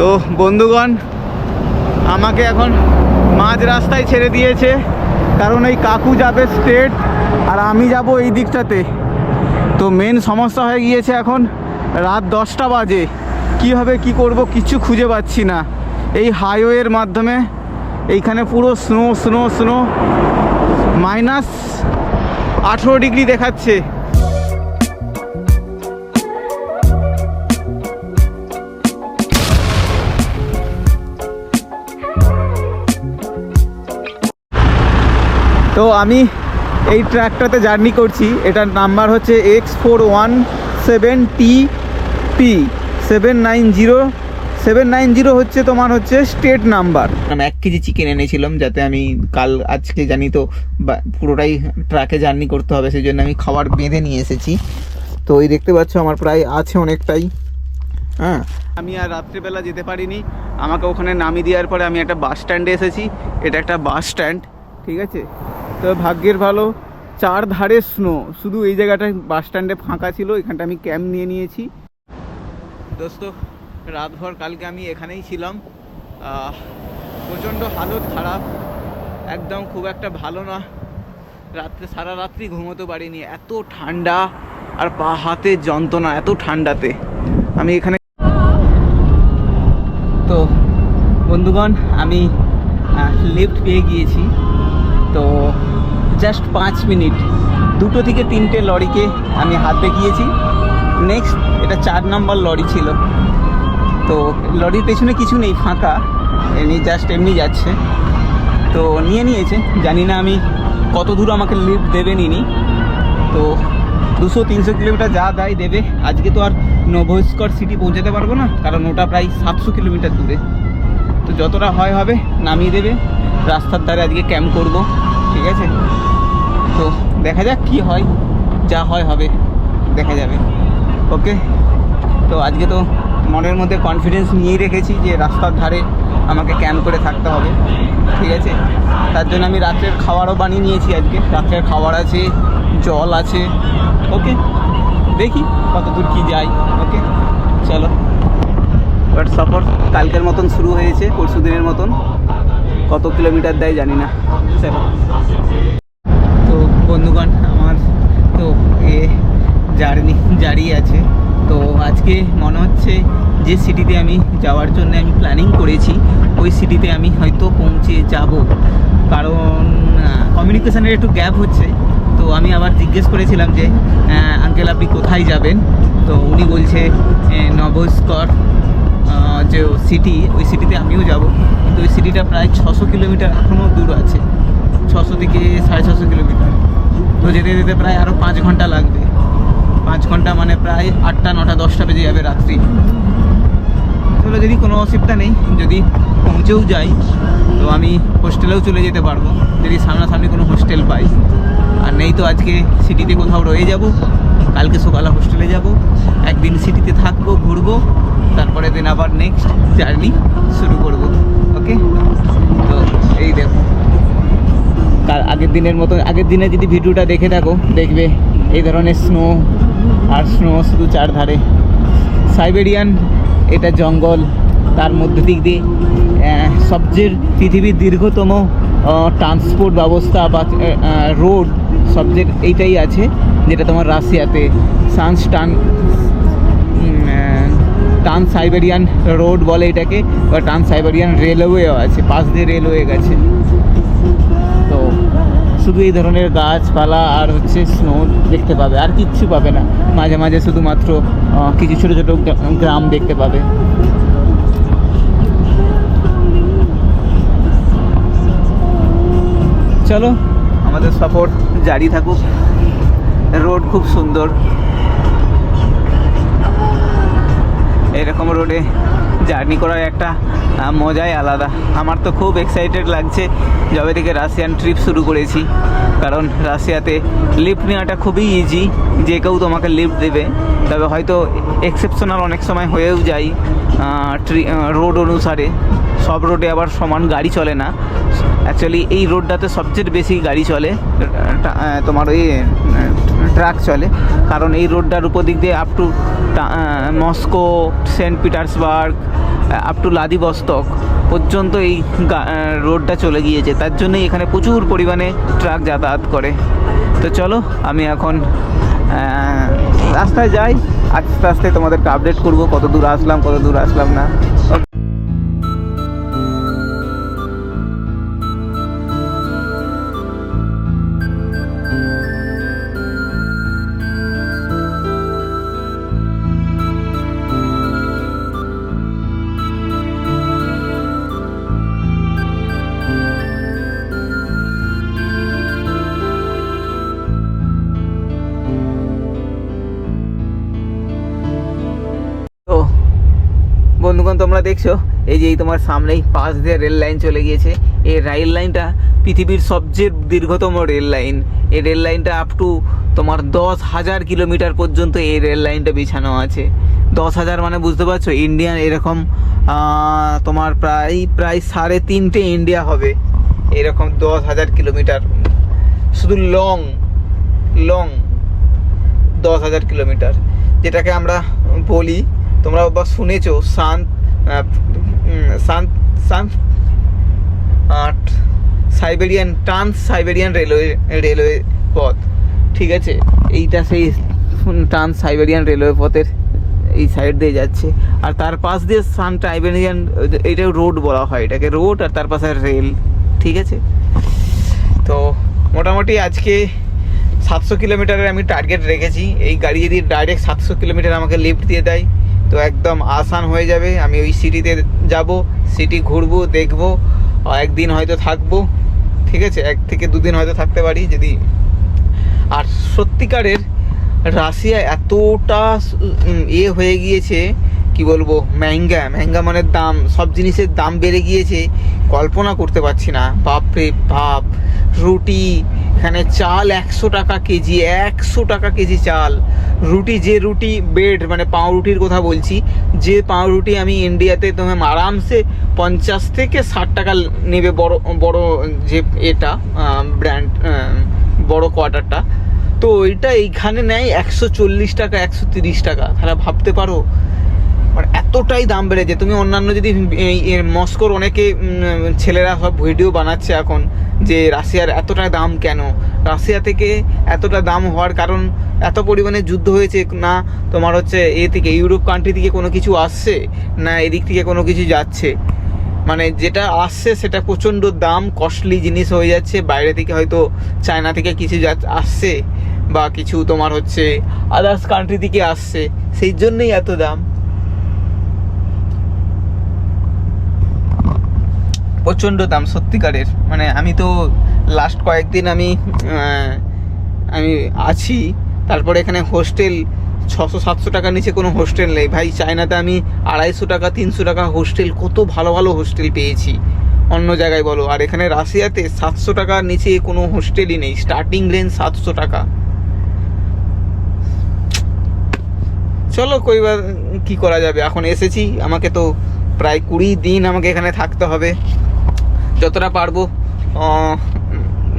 তো বন্ধুগণ, আমাকে এখন মাঝ রাস্তায় ছেড়ে দিয়েছে, কারণ এই কাকু যাবে স্ট্রেট আর আমি যাব এই দিকটাতে। তো মেন সমস্যা হয়ে গিয়েছে এখন রাত দশটা বাজে। কীভাবে কি করব, কিছু খুঁজে পাচ্ছি না। এই হাইওয়ের মাধ্যমে এইখানে পুরো স্নো স্নো স্নো মাইনাস আঠেরো ডিগ্রি দেখাচ্ছে। আমি এই ট্র্যাকটাতে জার্নি করছি। এটার নাম্বার হচ্ছে X four one seven T P seven nine zero seven nine zero হচ্ছে তোমার হচ্ছে স্টেট নাম্বার আমি এক কেজি চিকেন এনেছিলাম যাতে আমি কাল আজকে জানি তো পুরোটাই ট্রাকে জার্নি করতে হবে সেই জন্য আমি খাবার বেঁধে নিয়ে এসেছি। তো এই দেখতে পাচ্ছ আমার প্রায় আছে অনেকটাই। হ্যাঁ। আমি আর রাত্রিবেলা যেতে পারিনি। আমাকে ওখানে নামিয়ে দেওয়ার পরে আমি একটা বাস স্ট্যান্ডে এসেছি। এটা একটা বাস স্ট্যান্ড ঠিক আছে? তো ভাগ্যের ভালো চার ধারে স্নো শুধু এই জায়গাটায় বাস স্ট্যান্ডে ফাঁকা ছিল, এখানটা আমি ক্যাম্প নিয়ে নিয়েছি। দোস্ত, রাতভর কালকে আমি এখানেই ছিলাম। প্রচণ্ড হালত খারাপ, একদম খুব একটা ভালো না। রাত্রে, সারা রাত্রি ঘুমোতে পারিনি, এত ঠান্ডা, আর পা হাতে যন্ত্রণা, এত ঠান্ডাতে। আমি এখানে তো, বন্ধুগণ, আমি লিফট পেয়ে গিয়েছি। তো জাস্ট পাঁচ মিনিট। দুটো থেকে তিনটে লরিকে আমি হাত দেখিয়েছি। নেক্সট এটা চার নাম্বার লরি ছিল। তো লরির পেছনে কিছু নেই, ফাঁকা। এমনি জাস্ট এমনি যাচ্ছে। তো নিয়ে নিয়েছে। জানি না আমি কত দূর আমাকে লিফট দেবে নিনি। তো দুশো, তিনশো কিলোমিটার যা দেয় দেবে। আজকে তো আর নভস্কর সিটি পৌঁছাতে পারব না, কারণ ওটা প্রায় সাতশো কিলোমিটার দূরে। তো যতটা হয় হবে, নামিয়ে দেবে। রাস্তার ধারে আজকে ক্যাম্প করব। ঠিক আছে? তো দেখা যাক কি হয়, যা হয় হবে, দেখা যাবে। ওকে তো আজকে তো মনের মধ্যে কনফিডেন্স নিয়েই রেখেছি যে রাস্তার ধারে আমাকে ক্যাম্প করে থাকতে হবে। ঠিক আছে? তার জন্য আমি রাত্রের খাবারও বানিয়ে নিয়েছি আজকে। রাত্রের খাবার আছে, জল আছে। ওকে দেখি কত দূর কী যাই ওকে চলো। বাট সফর কালকের মতন শুরু হয়েছে পরশু দিনের মতন। কত কিলোমিটার দেয় জানি না। তো বন্ধুগণ আমার তো এ জার্নি জারি আছে। তো আজকে মনে হচ্ছে যে সিটিতে আমি যাওয়ার জন্য আমি প্ল্যানিং করেছি। ওই সিটিতে আমি হয়তো পৌঁছে যাব। কারণ কমিউনিকেশানের একটু গ্যাপ হচ্ছে। তো আমি আবার জিজ্ঞেস করেছিলাম যে আঙ্কেল আপনি কোথায় যাবেন? তো উনি বলছে আহ, যে সিটি ওই সিটিতে আমিও যাব। কিন্তু ওই সিটিটা প্রায় ছশো কিলোমিটার এখনও দূর আছে। ছশো থেকে সাড়ে ছশো কিলোমিটার। তো যেতে যেতে প্রায় আরও পাঁচ ঘণ্টা লাগবে। পাঁচ ঘণ্টা মানে প্রায় আটটা, নটা, দশটা বেজে যাবে রাত্রি। আসলে যদি কোনো অসুবিধা নেই, যদি পৌঁছেও যাই, তো আমি হোস্টেলেও চলে যেতে পারব। যদি সামনাসামনি কোনো হোস্টেল পাই। আর নেই তো আজকে সিটিতে কোথাও রয়ে যাব। কালকে সকালে হোস্টেলে যাব। একদিন সিটিতে থাকব, ঘুরবো। দিন আবার নেক্সট জার্নি শুরু করব ওকে তো এই দেখো। তার আগের দিনের মতো, আগের দিনে যদি ভিডিওটা দেখে থাকো, দেখবে এই ধরনের স্নো আর স্নো শুধু চারধারে। সাইবেরিয়ান এটা জঙ্গল, তার মধ্যে দিক দিয়ে সবচেয়ে পৃথিবীর দীর্ঘতম ট্রান্সপোর্ট ব্যবস্থা বা রোড সবচেয়ে এইটাই আছে, যেটা তোমার রাশিয়াতে। সানস্টান ট্রান্স সাইবেরিয়ান রোড বলে এটাকে, বা ট্রান্স সাইবেরিয়ান রেলওয়েও আছে, পাশ দিয়ে রেলওয়ে গেছে। তো শুধু এই ধরনের গাছপালা আর হচ্ছে স্নো দেখতে পাবে, আর কিচ্ছু পাবে না। মাঝে মাঝে শুধুমাত্র কিছু ছোটো ছোটো গ্রাম দেখতে পাবে। চলো, আমাদের সাপোর্ট জারি থাকুক। রোড খুব সুন্দর। এরকম রোডে জার্নি করার একটা মজাই আলাদা। আমার তো খুব এক্সাইটেড লাগছে যবে থেকে রাশিয়ান ট্রিপ শুরু করেছি। কারণ রাশিয়াতে লিফট নেওয়াটা খুবই ইজি যে কেউ তোমাকে লিফট দেবে। তবে হয়তো এক্সেপশনাল অনেক সময় হয়েও যায় রোড অনুসারে। সব রোডে আবার সমান গাড়ি চলে না। অ্যাকচুয়ালি এই রোডটাতে সবচেয়ে বেশি গাড়ি চলে। তোমার ওই ট্রাক চলে। কারণ এই রোডটার উপর দিক দিয়ে up to Moscow Saint Petersburg up to Vladivostok পর্যন্ত এই রোডটা চলে গিয়েছে। তার জন্যই এখানে প্রচুর পরিমাণে ট্রাক যাতায়াত করে। তো চলো, আমি এখন রাস্তায় যাই। আস্তে আস্তে তোমাদেরকে আপডেট করব, কত দূর আসলাম, কত দূর আসলাম না। এই যে এই তোমার সামনেই পাশ দিয়ে রেল লাইন চলে গিয়েছে। এই রেল লাইনটা পৃথিবীর সবচেয়ে দীর্ঘতম রেল লাইন এই রেল লাইনটা আপ টু তোমার দশ হাজার কিলোমিটার পর্যন্ত এই রেল লাইনটা বিছানো আছে। দশ হাজার মানে বুঝতে পারছ ইন্ডিয়ান এরকম তোমার প্রায় প্রায় সাড়ে তিনটে ইন্ডিয়া হবে। এরকম দশ হাজার কিলোমিটার। শুধু লং লং দশ হাজার কিলোমিটার। যেটাকে আমরা বলি, তোমরা বা শুনেছো, শান্ত শান্ত সান আট, Siberian trans Siberian railway railway পথ, ঠিক আছে? এইটা সেই ট্রান্স সাইবেরিয়ান রেলওয়ে পথের এই সাইড দিয়ে যাচ্ছে। আর তার পাশ দিয়ে সান সাইবেরিয়ান এইটা রোড বলা হয় এটাকে রোড আর তার পাশে রেল ঠিক আছে? তো মোটামুটি আজকে সাতশো কিলোমিটারের আমি টার্গেট রেখেছি। এই গাড়ি যদি ডাইরেক্ট সাতশো কিলোমিটার আমাকে লিফট দিয়ে দেয় তো একদম আসান হয়ে যাবে। আমি ওই সিটিতে যাব সিটি ঘুরবো, দেখব একদিন হয়তো থাকব, ঠিক আছে? এক থেকে দুদিন হয়তো থাকতে পারি যদি। আর সত্যিকারের রাশিয়া এতটা এ হয়ে গিয়েছে, কি বলব, ম্যাঙ্গা। ম্যাঙ্গা মানে দাম, সব জিনিসের দাম বেড়ে গিয়েছে। কল্পনা করতে পারছি না। বাপরে বাপ, রুটি এখানে চাল একশো টাকা কেজি, একশো টাকা কেজি চাল। রুটি, যে রুটি বেড মানে পাউরুটির কথা বলছি, যে পাউরুটি আমি ইন্ডিয়াতে তোমার আরামসে পঞ্চাশ থেকে ষাট টাকা নেবে বড় বড় যে এটা ব্র্যান্ড বড় কোয়ার্টারটা তো ওইটা এইখানে নেয় একশো চল্লিশ টাকা, একশো তিরিশ টাকা। তাহলে ভাবতে পারো মানে এতটাই দাম বেড়েছে তুমি অন্যান্য যদি মস্কোর অনেকে ছেলেরা সব ভিডিও বানাচ্ছে এখন যে রাশিয়ার এতটা দাম কেন? রাশিয়া থেকে এতটা দাম হওয়ার কারণ এত পরিমাণে যুদ্ধ হয়েছে না তোমার হচ্ছে এ থেকে, ইউরোপ কান্ট্রি থেকে কোনো কিছু আসছে না এদিক থেকে কোনো কিছু যাচ্ছে? মানে যেটা আসছে সেটা প্রচণ্ড দাম কস্টলি জিনিস হয়ে যাচ্ছে, বাইরে থেকে হয়তো চায়না থেকে কিছু যা- আসছে বা কিছু তোমার হচ্ছে আদার্স কান্ট্রি থেকে আসছে, সেই জন্যই এত দাম। প্রচণ্ড দাম, সত্যিকারের। মানে আমি তো লাস্ট কয়েকদিন আমি আমি আছি, তারপরে এখানে হোস্টেল ছশো, সাতশো টাকার নিচে কোনো হোস্টেল নেই। ভাই, চায়নাতে আমি আড়াইশো টাকা, তিনশো টাকা হোস্টেল কত ভালো ভালো হোস্টেল পেয়েছি। অন্য জায়গায় বলো। আর এখানে রাশিয়াতে সাতশো টাকার নিচে কোনো হোস্টেলই নেই। স্টার্টিং রেঞ্জ সাতশো টাকা। চলো, কইবার কি করা যাবে? এখন এসেছি। আমাকে তো প্রায় কুড়ি দিন আমাকে এখানে থাকতে হবে। যতটা পারব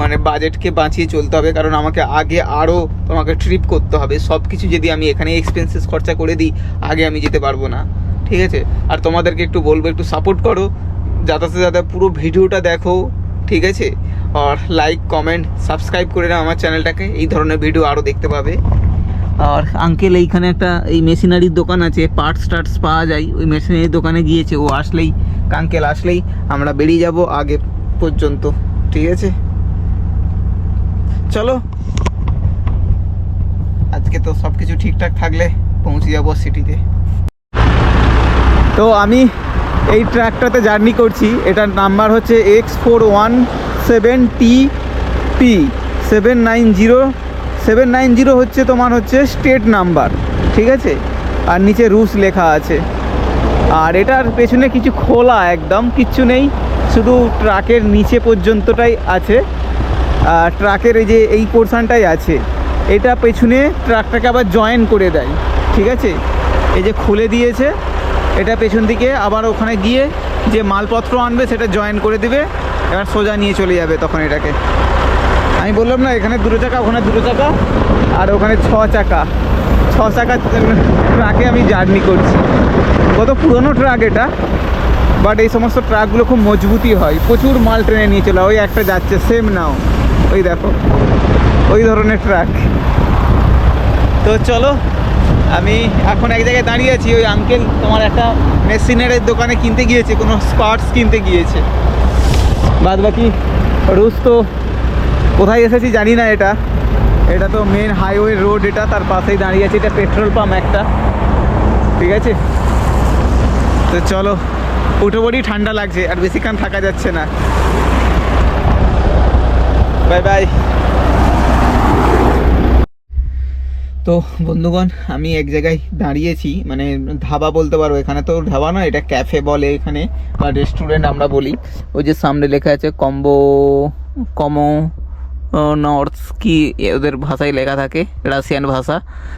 মানে বাজেটকে বাঁচিয়ে চলতে হবে, কারণ আমাকে আগে আরও তোমাকে ট্রিপ করতে হবে। সব কিছু যদি আমি এখানে এক্সপেন্সেস খরচা করে দিই, আগে আমি যেতে পারব না। ঠিক আছে? আর তোমাদেরকে একটু বলব, একটু সাপোর্ট করো। যাতে যাতে পুরো ভিডিওটা দেখো, ঠিক আছে? আর লাইক কমেন্ট সাবস্ক্রাইব করে নাও আমার চ্যানেলটাকে। এই ধরনের ভিডিও আরও দেখতে পাবে। আর আঙ্কেল এইখানে একটা, এই মেশিনারির দোকান আছে পার্টস টার্টস পাওয়া যায়। ওই মেশিনারির দোকানে গিয়েছে, ও আসলেই আঙ্কেল আসলেই আমরা বেরিয়ে যাব আগে পর্যন্ত, ঠিক আছে? চলো। আজকে তো সব কিছু ঠিকঠাক থাকলে পৌঁছে যাব সিটিতে। তো আমি এই ট্র্যাকটাতে জার্নি করছি, এটার নাম্বার হচ্ছে X four one seven T P seven nine zero seven nine zero হচ্ছে তোমার হচ্ছে স্টেট নাম্বার ঠিক আছে? আর নিচে রুস লেখা আছে। আর এটার পেছনে কিছু খোলা একদম, কিচ্ছু নেই। শুধু ট্রাকের নিচে পর্যন্তটাই আছে। ট্রাকের এই যে এই পোর্শনটাই আছে। এটা পেছনে ট্রাকটাকে আবার জয়েন করে দেয়, ঠিক আছে? এই যে খুলে দিয়েছে, এটা পেছন দিকে। আবার ওখানে গিয়ে যে মালপত্র আনবে, সেটা জয়েন করে দিবে। এবার সোজা নিয়ে চলে যাবে তখন এটাকে। আমি বললাম না, এখানে দুটো চাকা, ওখানে দুটো চাকা, আর ওখানে ছ চাকা। ছ ছ চাকা ট্রাকে আমি জার্নি করছি। কত পুরনো ট্রাক এটা বাট এই সমস্ত ট্রাকগুলো খুব মজবুতই হয়। প্রচুর মাল ট্রেনে নিয়ে চলে ওই একটা যাচ্ছে সেম নাও ওই দেখো, ওই ধরনের ট্রাক। তো চলো, আমি এখন এক জায়গায় দাঁড়িয়ে আছি, ওই আঙ্কেল তোমার একটা মেশিনারের দোকানে কিনতে গিয়েছে, কোনো স্পার্টস কিনতে গিয়েছে। বাদ বাকি রুশ তো কোথায় এসেছি জানি না এটা। এটা তো মেন হাইওয়ে রোড এটা, তার পাশেই দাঁড়িয়ে আছে, এটা পেট্রোল পাম্প একটা। ঠিক আছে? তো চলো, উঠে পড়ি ঠান্ডা লাগছে, আর বেশিক্ষণ থাকা যাচ্ছে না। বাই বাই তো বন্ধুগণ, আমি এক জায়গায় দাঁড়িয়েছি মানে ধাবা বলতে পারো, এখানে তো ধাবা না এটা ক্যাফে বলে এখানে, বা রেস্টুরেন্ট আমরা বলি। ওই যে সামনে লেখা আছে কম্বো কমো নর্থ কি ওদের ভাষায় লেখা থাকে? রাশিয়ান ভাষা।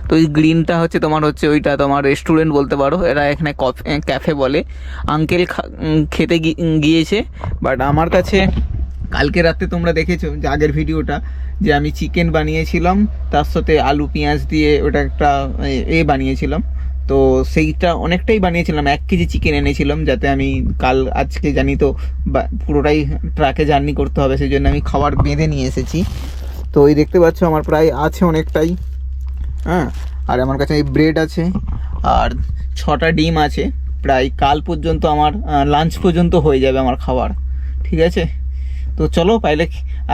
তো ওই গ্রিনটা হচ্ছে তোমার হচ্ছে ওইটা তোমার রেস্টুরেন্ট বলতে পারো। এরা এখানে ক্যাফে বলে। আঙ্কেল খেতে গিয়েছে। বাট আমার কাছে কালকে রাতে তোমরা দেখেছ যে আগের ভিডিওটা যে আমি চিকেন বানিয়েছিলাম, তার সাথে আলু, পেঁয়াজ দিয়ে ওটা একটা এ বানিয়েছিলাম। তো সেইটা অনেকটাই বানিয়েছিলাম। এক কেজি চিকেন এনেছিলাম যাতে আমি কাল, আজকে জানি তো পুরোটাই ট্রাকে জার্নি করতে হবে সেই জন্য আমি খাবার বেঁধে নিয়ে এসেছি। তো ওই দেখতে পাচ্ছ, আমার প্রায় আছে অনেকটাই। হ্যাঁ আর আমার কাছে এই ব্রেড আছে, আর ছটা ডিম আছে। প্রায় কাল পর্যন্ত আমার লাঞ্চ পর্যন্ত হয়ে যাবে আমার খাবার। ঠিক আছে? তো চলো, পাইলে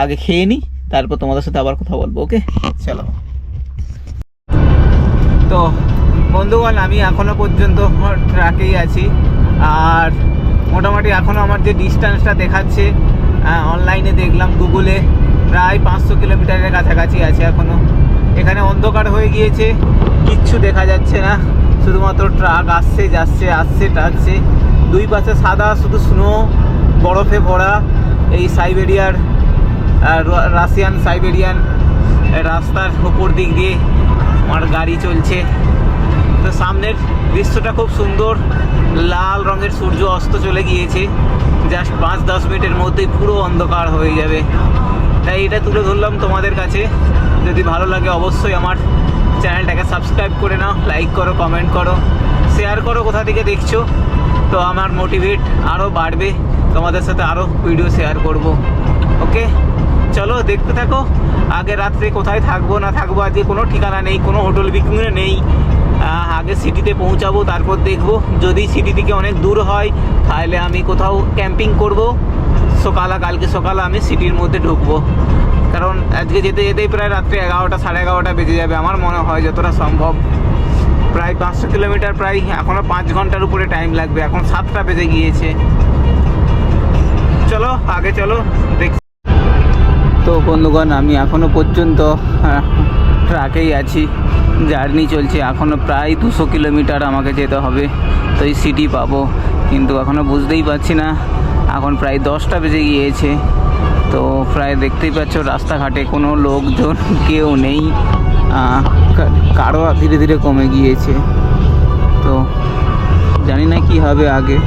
আগে খেয়ে নিই তারপর তোমাদের সাথে আবার কথা বলব, ওকে? চলো। তো বন্ধুগণ, আমি এখনও পর্যন্ত আমার ট্রাকেই আছি। আর মোটামুটি এখনও আমার যে ডিস্টেন্সটা দেখাচ্ছে অনলাইনে দেখলাম গুগলে প্রায় পাঁচশো কিলোমিটারের কাছাকাছি আছে এখনও এখানে অন্ধকার হয়ে গিয়েছে, কিচ্ছু দেখা যাচ্ছে না। শুধুমাত্র ট্রাক আসছে, যাচ্ছে, আসছে টাচ্ছে দুই পাশে সাদা, শুধু স্নো বরফে ভরা। এই সাইবেরিয়ার রাশিয়ান সাইবেরিয়ান রাস্তার উপর দিক দিয়ে আমার গাড়ি চলছে। সামনের দৃশ্যটা খুব সুন্দর। লাল রঙের সূর্য অস্ত চলে গিয়েছে। জাস্ট পাঁচ, দশ মিনিটের মধ্যেই পুরো অন্ধকার হয়ে যাবে। তাই এটা তুলে ধরলাম তোমাদের কাছে। যদি ভালো লাগে অবশ্যই আমার চ্যানেলটাকে সাবস্ক্রাইব করে নাও লাইক করো কমেন্ট করো শেয়ার করো কোথা থেকে দেখছ। তো আমার মোটিভেট আরও বাড়বে। তোমাদের সাথে আরও ভিডিও শেয়ার করব। ওকে চলো দেখতে থাকো। আগে রাত্রে কোথায় থাকব, না থাকব, আজকে কোনো ঠিকানা নেই, কোনো হোটেল বুকিংও নেই। আগে সিটিতে পৌঁছাবো, তারপর দেখব। যদি সিটি থেকে অনেক দূর হয়, তাহলে আমি কোথাও ক্যাম্পিং করব। সকালে, কালকে সকালে আমি সিটির মধ্যে ঢুকবো। কারণ আজকে যেতে যেতেই প্রায় রাত্রে এগারোটা, সাড়ে এগারোটা বেজে যাবে। আমার মনে হয় যতটা সম্ভব। প্রায় পাঁচশো কিলোমিটার প্রায় এখনও পাঁচ ঘণ্টার উপরে টাইম লাগবে। এখন সাতটা বেজে গিয়েছে। চলো, আগে চলো, দেখ। তো বন্ধুগণ, আমি এখনও পর্যন্ত ট্রাকেই আছি। জার্নি চলছে। এখনও প্রায় দুশো কিলোমিটার আমাকে যেতে হবে। তো এই সিটি পাবো। কিন্তু এখনও বুঝতেই পারছি না। এখন প্রায় দশটা বেজে গিয়েছে। তো প্রায় দেখতেই পাচ্ছ রাস্তাঘাটে কোনো লোকজন, কেউ নেই। কারও ধীরে ধীরে কমে গিয়েছে। তো জানি না কি হবে আগে।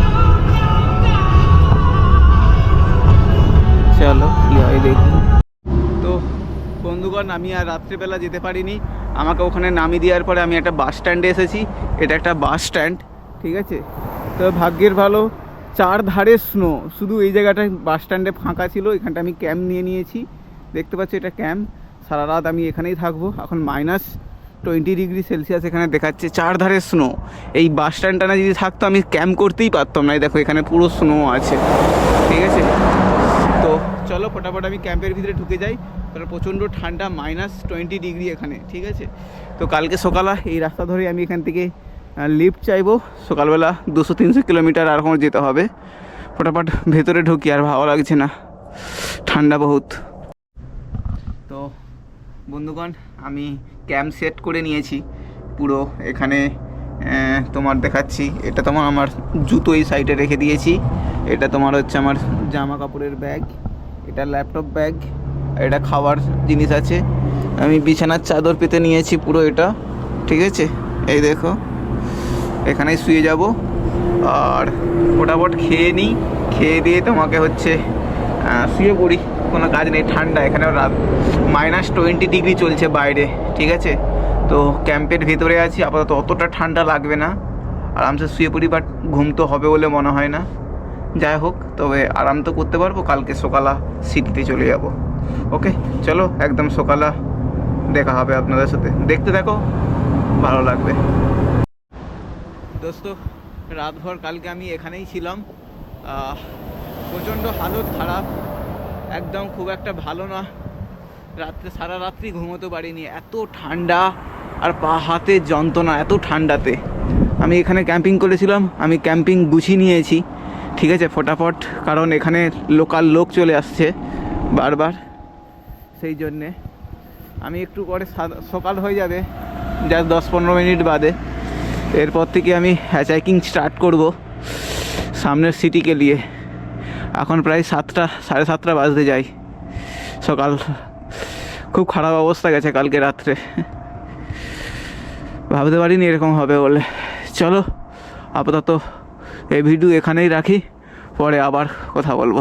চলো, কি হয় দেখি। বন্ধুগণ, আমি আর রাত্রিবেলা যেতে পারিনি। আমাকে ওখানে নামিয়ে দেওয়ার পরে আমি একটা বাস স্ট্যান্ডে এসেছি। এটা একটা বাস স্ট্যান্ড, ঠিক আছে? তো ভাগ্যের ভালো চার ধারে স্নো শুধু এই জায়গাটায় বাস স্ট্যান্ডে ফাঁকা ছিল, এখানটা আমি ক্যাম্প নিয়ে নিয়েছি। দেখতে পাচ্ছি এটা ক্যাম্প সারা রাত আমি এখানেই থাকব। এখন মাইনাস টোয়েন্টি ডিগ্রি সেলসিয়াস এখানে দেখাচ্ছে চার ধারে স্নো এই বাস স্ট্যান্ডটা না যদি থাকতো, আমি ক্যাম্প করতেই পারতাম না। দেখো, এখানে পুরো স্নো আছে, ঠিক আছে? ফটাফট আমি ক্যাম্পের ভিতরে ঢুকে যাই। তাহলে প্রচণ্ড ঠান্ডা মাইনাস টোয়েন্টি ডিগ্রি এখানে, ঠিক আছে? তো কালকে সকালে এই রাস্তা ধরে আমি এখান থেকে লিফট চাইব। সকালবেলা দুশো তিনশো কিলোমিটার আর কোনো যেতে হবে। ফটাফট ভেতরে ঢুকি, আর ভালো লাগছে না। ঠান্ডা বহুত। তো বন্ধুগণ, আমি ক্যাম্প সেট করে নিয়েছি। পুরো এখানে তোমার দেখাচ্ছি। এটা তোমার আমার জুতো এই সাইডে রেখে দিয়েছি। এটা তোমার হচ্ছে আমার জামা কাপড়ের ব্যাগ এটা ল্যাপটপ ব্যাগ এটা খাবার জিনিস আছে। আমি বিছানার চাদর পেতে নিয়েছি পুরো এটা, ঠিক আছে? এই দেখো, এখানেই শুয়ে যাব। আর ফটাফট খেয়ে নিই, খেয়ে দিয়ে তোমাকে হচ্ছে শুয়ে পড়ি, কোনো কাজ নেই, ঠান্ডা। এখানে রাত মাইনাস টোয়েন্টি ডিগ্রি চলছে বাইরে, ঠিক আছে? তো ক্যাম্পের ভেতরে আছি, আপাতত অতটা ঠান্ডা লাগবে না। আরামসে শুয়ে পড়ি বাট ঘুম তো হবে বলে মনে হয় না। যাই হোক, তবে আরাম তো করতে পারব, কালকে সকালা সিটিতে চলে যাব। ওকে, চলো, একদম সকালা দেখা হবে আপনাদের সাথে। দেখতে দেখো ভালো লাগবে। দোস্ত, রাতভর কালকে আমি এখানেই ছিলাম। প্রচণ্ড হালত খারাপ, একদম খুব একটা ভালো না। রাত্রে, সারা রাত্রি ঘুমোতে পারিনি, এত ঠান্ডা, আর পা হাতে যন্ত্রণা, এত ঠান্ডাতে। আমি এখানে ক্যাম্পিং করেছিলাম, আমি ক্যাম্পিং গুছিয়ে নিয়েছি। ঠিক আছে, ফটাফট, কারণ এখানে লোকাল লোক চলে আসছে বারবার। সেই জন্যে আমি একটু পরে সকাল হয়ে যাবে, জাস্ট দশ পনেরো মিনিট বাদে। এরপর থেকে আমি হ্যাচাইকিং স্টার্ট করব সামনের সিটিকে নিয়ে। এখন প্রায় সাতটা, সাড়ে সাতটা বাজতে যাই সকাল, খুব খারাপ অবস্থা গেছে কালকে রাত্রে। ভাবতে পারিনি এরকম হবে বলে। চলো, আপাতত এই ভিডিও এখানেই রাখি পরে আবার কথা বলব।